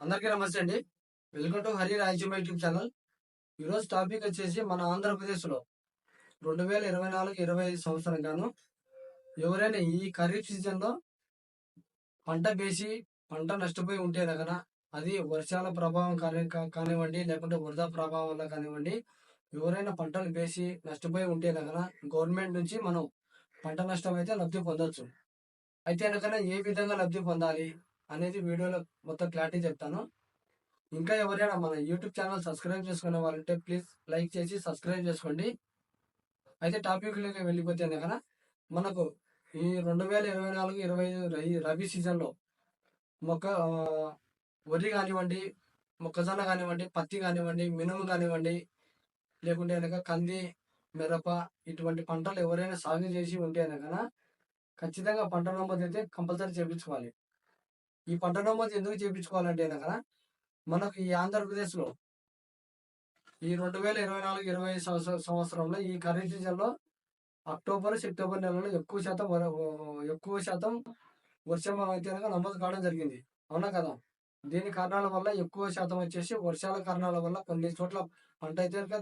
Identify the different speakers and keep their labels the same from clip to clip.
Speaker 1: అందరికీ నమస్తే అండి. Welcome to Hari Rayalaseema YouTube channel. ఈరోజు టాపిక్ వచ్చేసి మన ఆంధ్రప్రదేశ్లో రెండు వేల ఇరవై నాలుగు ఇరవై ఐదు సంవత్సరం గాను ఎవరైనా ఈ ఖరీఫ్ సీజన్లో పంట వేసి పంట నష్టపోయి ఉంటే దగ్గర అది వర్షాల ప్రభావం కానీ కానివ్వండి లేకుంటే వరద ప్రభావం వల్ల కానివ్వండి ఎవరైనా పంటలు వేసి నష్టపోయి ఉంటే దగ్గర గవర్నమెంట్ నుంచి మనం పంట నష్టం అయితే లబ్ధి పొందవచ్చు అయితే కనుక ఏ విధంగా లబ్ధి పొందాలి? అనేది వీడియోలో మొత్తం క్లారిటీ చెప్తాను. ఇంకా ఎవరైనా మన యూట్యూబ్ ఛానల్ సబ్స్క్రైబ్ చేసుకునే వాళ్ళంటే ప్లీజ్ లైక్ చేసి సబ్స్క్రైబ్ చేసుకోండి. అయితే టాపిక్లోకి వెళ్ళిపోతే కదా మనకు ఈ రెండు వేల ఇరవై నాలుగు ఇరవై ఐదు రబీ సీజన్లో మొక్క వరి కానివ్వండి మొక్కజొన్న కానివ్వండి పత్తి కానివ్వండి మినుము కానివ్వండి లేకుంటే కనుక కంది మిరప ఇటువంటి పంటలు ఎవరైనా సాగు చేసి ఉంటే కనుక ఖచ్చితంగా పంట నమోదు అయితే కంపల్సరీ చేయించుకోవాలి. ఈ పంట నమోదు ఎందుకు చేయించుకోవాలంటే కనుక మనకు ఈ ఆంధ్రప్రదేశ్లో ఈ రెండు వేల ఇరవై నాలుగు ఇరవై సంవత్సరంలో ఈ ఖరీఫ్ సీజన్లో అక్టోబర్ సెప్టెంబర్ నెలలో ఎక్కువ శాతం వర- ఎక్కువ శాతం వర్షం అయితే కనుక నమోదు కావడం జరిగింది. అవునా కదా? దీని కారణాల వల్ల ఎక్కువ శాతం వచ్చేసి వర్షాల కారణాల వల్ల కొన్ని చోట్ల పంట అయితే కనుక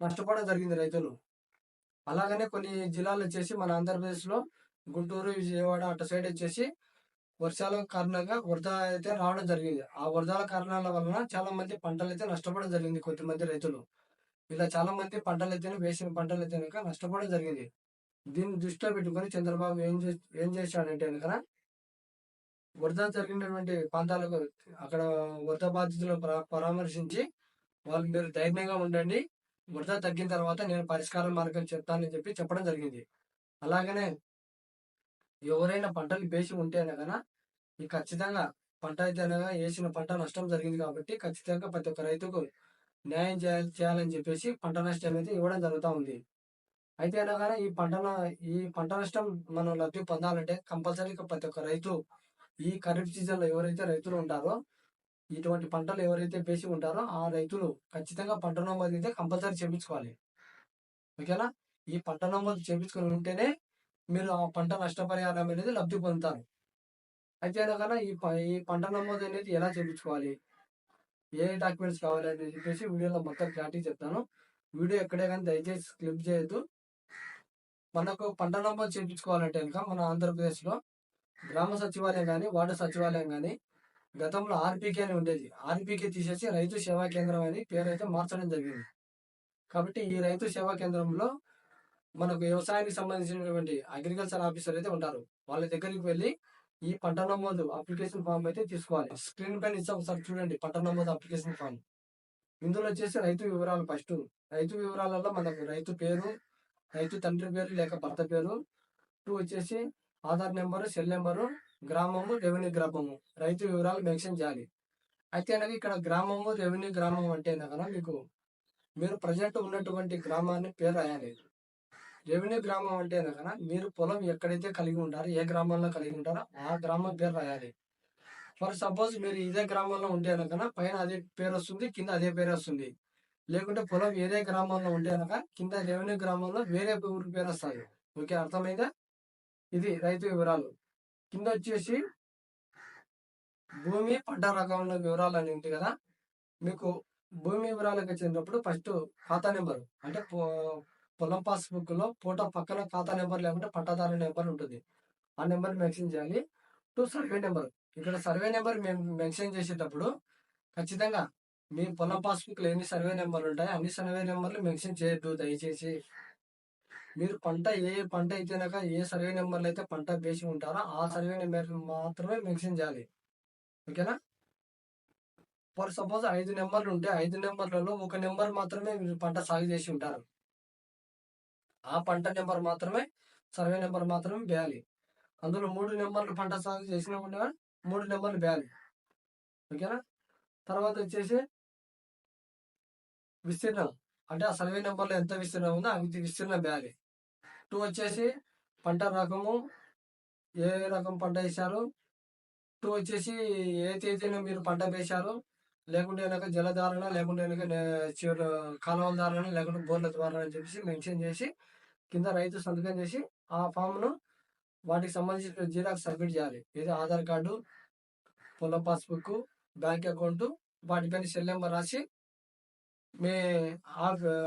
Speaker 1: నష్టపోవడం జరిగింది రైతులు. అలాగనే కొన్ని జిల్లాలు వచ్చేసి మన ఆంధ్రప్రదేశ్లో గుంటూరు విజయవాడ అటు సైడ్ వచ్చేసి వర్షాల కారణంగా వరద అయితే రావడం జరిగింది. ఆ వరదల కారణాల వలన చాలా మంది పంటలు అయితే నష్టపోవడం జరిగింది. కొంతమంది రైతులు. ఇలా చాలా మంది పంటలు అయితే వేసిన పంటలు అయితే కనుక నష్టపోవడం జరిగింది. దీన్ని దృష్టిలో పెట్టుకొని చంద్రబాబు ఏం చే ఏం చేశాడంటే కనుక వరద జరిగినటువంటి ప్రాంతాలకు అక్కడ వరద బాధితులను పరా- పరామర్శించి వాళ్ళు మీరు ధైర్యంగా ఉండండి. వరద తగ్గిన తర్వాత నేను పరిష్కార మార్గం చెప్తానని చెప్పి చెప్పడం జరిగింది. అలాగనే ఎవరైనా పంటలు వేసి ఉంటే అనగా ఈ ఖచ్చితంగా పంట అయితే అనగా వేసిన పంట నష్టం జరిగింది కాబట్టి ఖచ్చితంగా ప్రతి ఒక్క రైతుకు న్యాయం చేయాలి చేయాలని చెప్పేసి పంట నష్టం అయితే ఇవ్వడం జరుగుతూ ఉంది. అయితే అనగానే ఈ పంట ఈ పంట నష్టం మనం లబ్ధి పొందాలంటే కంపల్సరీగా ప్రతి ఒక్క రైతు ఈ ఖరీఫ్ సీజన్లో ఎవరైతే రైతులు ఉంటారో ఇటువంటి పంటలు ఎవరైతే వేసి ఉంటారో ఆ రైతులు ఖచ్చితంగా పంట నమోదు అయితే కంపల్సరీ చేయించుకోవాలి ఓకేనా? ఈ పంట నమోదు చేయించుకొని ఉంటేనే మీరు ఆ పంట నష్టపరిహారం అనేది లబ్ధి పొందుతారు. అయితే ఈ ప- ఈ పంట నమోదు అనేది ఎలా చేయించుకోవాలి? ఏ డాక్యుమెంట్స్ కావాలి అని చెప్పేసి వీడియోలో మొత్తం క్లారిటీ చెప్తాను. వీడియో ఎక్కడే కానీ దయచేసి క్లిప్ చేయొద్దు. మనకు పంట నమోదు చేయించుకోవాలంటే కనుక మన ఆంధ్రప్రదేశ్లో గ్రామ సచివాలయం కానీ వార్డు సచివాలయం కానీ గతంలో ఆర్పీకే అని ఉండేది. ఆర్పీకే తీసేసి రైతు సేవా కేంద్రం అని పేరు అయితే మార్చడం జరిగింది. కాబట్టి ఈ రైతు సేవా కేంద్రంలో మనకు వ్యవసాయానికి సంబంధించినటువంటి అగ్రికల్చర్ ఆఫీసర్ అయితే ఉంటారు. వాళ్ళ దగ్గరికి వెళ్ళి ఈ పంట నమోదు అప్లికేషన్ ఫామ్ అయితే తీసుకోవాలి. స్క్రీన్ పైన ఇచ్చాం ఒకసారి చూడండి పంట నమోదు అప్లికేషన్ ఫామ్. ఇందులో వచ్చేసి రైతు వివరాలు ఫస్ట్. రైతు వివరాలలో మనకు రైతు పేరు రైతు తండ్రి పేరు లేక భర్త పేరు. టూ వచ్చేసి ఆధార్ నెంబరు సెల్ నెంబరు గ్రామము రెవెన్యూ గ్రామము. రైతు వివరాలు మెన్షన్ చేయాలి. అయితే అనగా ఇక్కడ గ్రామము రెవెన్యూ గ్రామం అంటే అనగా మీకు మీరు ప్రజెంట్ ఉన్నటువంటి గ్రామాన్ని పేరు రాయాలి. రెవెన్యూ గ్రామం అంటే అనగా మీరు పొలం ఎక్కడైతే కలిగి ఉంటారో ఏ గ్రామంలో కలిగి ఉంటారో ఆ గ్రామం పేరు రాయాలి. ఫర్ సపోజ్ మీరు ఇదే గ్రామంలో ఉంటే అనగా పైన అదే పేరు వస్తుంది కింద అదే పేరు వస్తుంది. లేకుంటే పొలం వేరే గ్రామంలో ఉంటే అనక కింద రెవెన్యూ గ్రామంలో వేరే ఊరి పేరు వస్తుంది. ఓకే అర్థమైందా? ఇది రైతు వివరాలు. కింద వచ్చేసి భూమి పంట రకంలో వివరాలు అని ఉంది కదా. మీకు భూమి వివరాలకు వచ్చినప్పుడు ఫస్ట్ ఖాతా నెంబర్ అంటే పొలం పాస్బుక్లో ఫోటో పక్కన ఖాతా నెంబర్ లేకుంటే పట్టాదారు నెంబర్ ఉంటుంది. ఆ నెంబర్ మెన్షన్ చేయాలి. Two survey number. ఇక్కడ సర్వే నెంబర్ మేము మెన్షన్ చేసేటప్పుడు ఖచ్చితంగా మీ పొలం పాస్బుక్లో ఎన్ని సర్వే నెంబర్లు ఉంటాయి అన్ని సర్వే నెంబర్లు మెన్షన్ చేయొద్దు దయచేసి. మీరు పంట ఏ పంట అయితేనాక ఏ సర్వే నెంబర్లు అయితే పంట వేసి ఉంటారో ఆ సర్వే నెంబర్ మాత్రమే మెన్షన్ చేయాలి. ఓకేనా? ఫర్ సపోజ్ ఐదు నెంబర్లు ఉంటే ఐదు నెంబర్లలో ఒక నెంబర్ మాత్రమే మీరు పంట సాగు చేసి ఉంటారు. ఆ పంట నెంబర్ మాత్రమే సర్వే నెంబర్ మాత్రమే వేయాలి అందులో మూడు నెంబర్లు పంట సాగు చేసినప్పుడు కూడా మూడు నెంబర్లు వేయాలి ఓకేనా? తర్వాత వచ్చేసి విస్తీర్ణం. అంటే ఆ సర్వే నెంబర్లో ఎంత విస్తీర్ణం ఉందో అవి విస్తీర్ణం వేయాలి టూ వచ్చేసి పంట రకము ఏ రకం పంట వేశారు? టూ వచ్చేసి ఏ తేదీన మీరు పంట వేశారు? లేకుంటే కనుక జలధారణ లేకుంటే కనుక చివరి కాలువల ధారణ లేకుంటే బోర్ల ద్వారా అని చెప్పేసి మెన్షన్ చేసి కింద రైతు సంతకం చేసి ఆ ఫామ్ను వాటికి సంబంధించిన జిరాక్స్ సబ్మిట్ చేయాలి. ఏది ఆధార్ కార్డు పొలం పాస్బుక్ బ్యాంక్ అకౌంట్ వాటిపైన సెల్ నెంబర్ రాసి మీ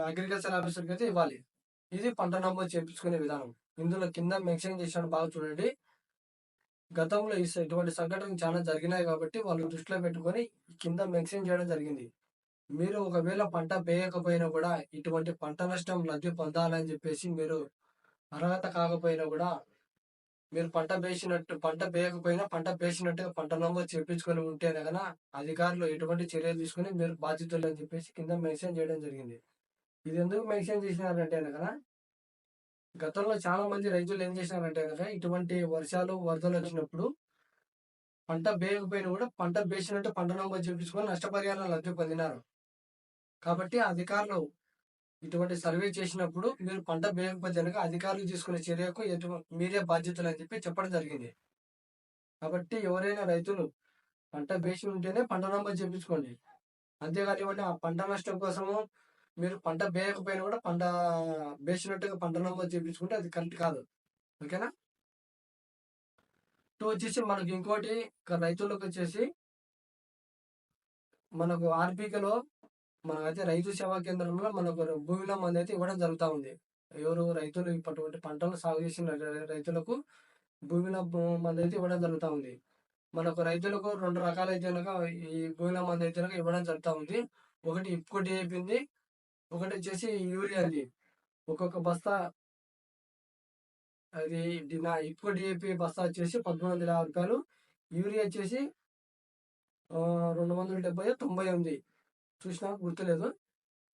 Speaker 1: అగ్రికల్చర్ ఆఫీసర్కి అయితే ఇవ్వాలి. ఇది పంట నమోదు చేయించుకునే విధానం. ఇందులో కింద మెన్షన్ చేసిన బాగా చూడండి. గతంలో ఈ ఇటువంటి సంఘటనలు చాలా జరిగినాయి కాబట్టి వాళ్ళు దృష్టిలో పెట్టుకొని కింద మెన్షన్ చేయడం జరిగింది. మీరు ఒకవేళ పంట వేయకపోయినా కూడా ఇటువంటి పంట నష్టం లబ్ధి పొందాలని చెప్పేసి మీరు అర్హత కాకపోయినా కూడా మీరు పంట వేసినట్టు పంట వేయకపోయినా పంట వేసినట్టుగా పంట నమోదు చేపించుకొని ఉంటే కదా అధికారులు ఎటువంటి చర్యలు తీసుకుని మీరు బాధ్యతలు అని చెప్పేసి కింద మెన్షన్ చేయడం జరిగింది. ఇది ఎందుకు మెన్షన్ చేసినారంటే కదా గతంలో చాలా మంది రైతులు ఏం చేసినారంటే కనుక ఇటువంటి వర్షాలు వరదలు వచ్చినప్పుడు పంట వేయకపోయినా కూడా పంట వేసినట్టు పంట నమోదు చేపించుకొని నష్టపరిహారం లబ్ధి పొందినారు. కాబట్టి అధికారులు ఇటువంటి సర్వే చేసినప్పుడు మీరు పంట వేయకపోతే అధికారులు తీసుకునే చర్యకు ఎటువంటి మీరే బాధ్యతలు అని చెప్పి చెప్పడం జరిగింది. కాబట్టి ఎవరైనా రైతులు పంట వేసి ఉంటేనే పంట నమోదు చేయించుకోండి అంతేగాని ఇవ్వండి ఆ పంట నష్టం కోసము మీరు పంట వేయకపోయినా కూడా పంట వేసినట్టుగా పంట నమ్మకం చేయించుకుంటే అది కరెక్ట్ కాదు. ఓకేనా? టూ వచ్చేసి మనకి ఇంకోటి రైతులకు వచ్చేసి మనకు ఆర్బీకలో మనకైతే రైతు సేవా కేంద్రంలో మనకు భూమిలో మంది అయితే ఇవ్వడం జరుగుతూ ఉంది. ఎవరు రైతులు ఇప్పటువంటి పంటలు సాగు చేసిన రైతులకు భూమిలో మంది అయితే ఇవ్వడం జరుగుతూ ఉంది. మనకు రైతులకు రెండు రకాల అయితే ఈ భూమిలో మంది అయితే ఇవ్వడం జరుగుతూ ఉంది. ఒకటి ఇప్పుకు డిఏపింది ఒకటి వచ్చేసి యూరియా ఒక్కొక్క బస్తా అది నా ఇప్పుడు డిఏపి బస్తా వచ్చేసి పద్మూడు వందల యాభై రూపాయలు. యూరియా వచ్చేసి రెండు వందల డెబ్బై తొంభై ఉంది. చూసినా గుర్తులేదు.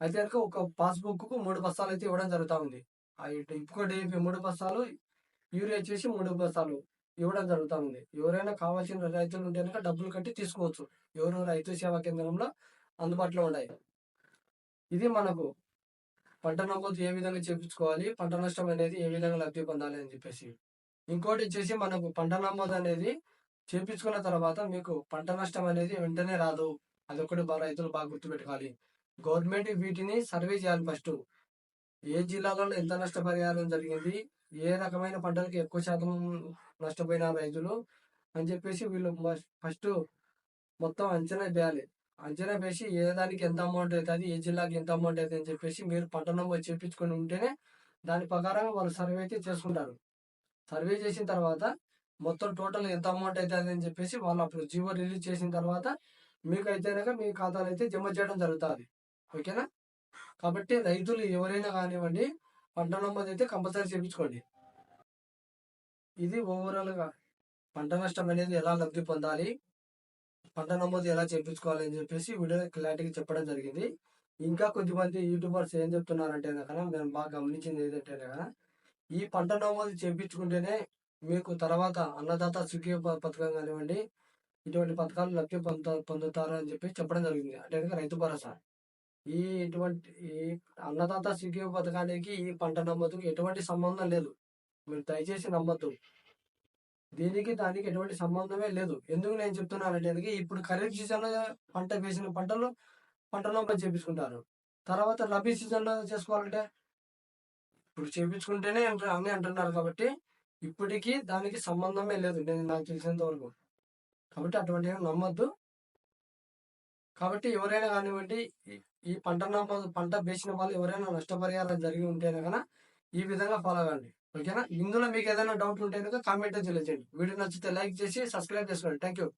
Speaker 1: అయితే కనుక ఒక పాస్బుక్కు మూడు బస్తాలు అయితే ఇవ్వడం జరుగుతూ ఉంది. ఆ ఇటు మూడు బస్తాలు యూరియా వచ్చేసి మూడు బస్తాలు ఇవ్వడం జరుగుతూ ఉంది. ఎవరైనా కావాల్సిన రైతులు ఉంటే కనుక డబ్బులు కట్టి తీసుకోవచ్చు. ఎవరు రైతు సేవా కేంద్రంలో అందుబాటులో ఉన్నాయి ఇది మనకు పంట నమోదు ఏ విధంగా చేపించుకోవాలి పంట నష్టం అనేది ఏ విధంగా లబ్ధి పొందాలి అని చెప్పేసి. ఇంకోటి వచ్చేసి మనకు పంట నమోదు అనేది చేపించుకున్న తర్వాత మీకు పంట నష్టం అనేది వెంటనే రాదు. అదొకటి బాగా రైతులు బాగా గుర్తుపెట్టుకోవాలి. గవర్నమెంట్ వీటిని సర్వే చేయాలి ఫస్ట్. ఏ జిల్లాలో ఎంత నష్టపరిహారం జరిగింది ఏ రకమైన పంటలకు ఎక్కువ శాతం నష్టపోయిన రైతులు అని చెప్పేసి వీళ్ళు ఫస్ట్ మొత్తం అంచనా వేయాలి. అంచనా వేసి ఏ దానికి ఎంత అమౌంట్ అవుతుంది ఏ జిల్లాకి ఎంత అమౌంట్ అవుతుంది అని చెప్పేసి మీరు పంట నమోదు చేపించుకొని ఉంటేనే దాని ప్రకారం వాళ్ళు సర్వే అయితే చేసుకుంటారు. సర్వే చేసిన తర్వాత మొత్తం టోటల్ ఎంత అమౌంట్ అవుతుంది అని చెప్పేసి వాళ్ళు అప్పుడు జీవో రిలీజ్ చేసిన తర్వాత మీకు అయితే మీ ఖాతాలో అయితే జమ చేయడం జరుగుతుంది. ఓకేనా? కాబట్టి రైతులు ఎవరైనా కానివ్వండి పంట నమోదు అయితే కంపల్సరీ చేయించుకోండి. ఇది ఓవరాల్గా పంట నష్టం అనేది ఎలా లబ్ధి పొందాలి పంట నమోదు ఎలా చేయించుకోవాలి అని చెప్పేసి వీడియో క్లారిటీగా చెప్పడం జరిగింది. ఇంకా కొద్దిమంది యూట్యూబర్స్ ఏం చెప్తున్నారంటే కనుక మేము బాగా గమనించింది ఏదంటే కనుక ఈ పంట నమోదు చేయించుకుంటేనే మీకు తర్వాత అన్నదాత సుఖీ పథకం కానివ్వండి ఇటువంటి పథకాలు లబ్ధి పొంద పొందుతారు అని చెప్పి చెప్పడం జరిగింది. అంటే రైతు భరోసా. ఈ ఇటువంటి ఈ అన్నదాత సుఖీ పథకానికి ఈ పంట నమ్మదుకు ఎటువంటి సంబంధం లేదు. మీరు దయచేసి నమ్మద్దు. దీనికి దానికి ఎటువంటి సంబంధమే లేదు. ఎందుకు నేను చెప్తున్నానంటే కనుక ఇప్పుడు ఖరీఫ్ సీజన్లో పంట వేసిన పంటలు పంట నమోదు చేపించుకుంటారు. తర్వాత రబీ సీజన్లో చేసుకోవాలంటే? ఇప్పుడు చేపించుకుంటేనే అని అంటున్నారు కాబట్టి ఇప్పటికీ దానికి సంబంధమే లేదు. నేను నాకు తెలిసినంత వరకు కాబట్టి అటువంటి నమ్మద్దు. కాబట్టి ఎవరైనా కానివ్వండి ఈ- పంట పంట వేసిన వాళ్ళు ఎవరైనా నష్టపరిహారం జరిగి ఉంటేనే కానీ ఈ విధంగా ఫాలో అవ్వండి. ఓకేనా? ఇందులో మీకు ఏదైనా డౌట్ ఉంటే కనుక కామెంట్ తెలియజేయండి. వీడియో నచ్చితే లైక్ చేసి సబ్స్క్రైబ్ చేసుకోండి. Thank you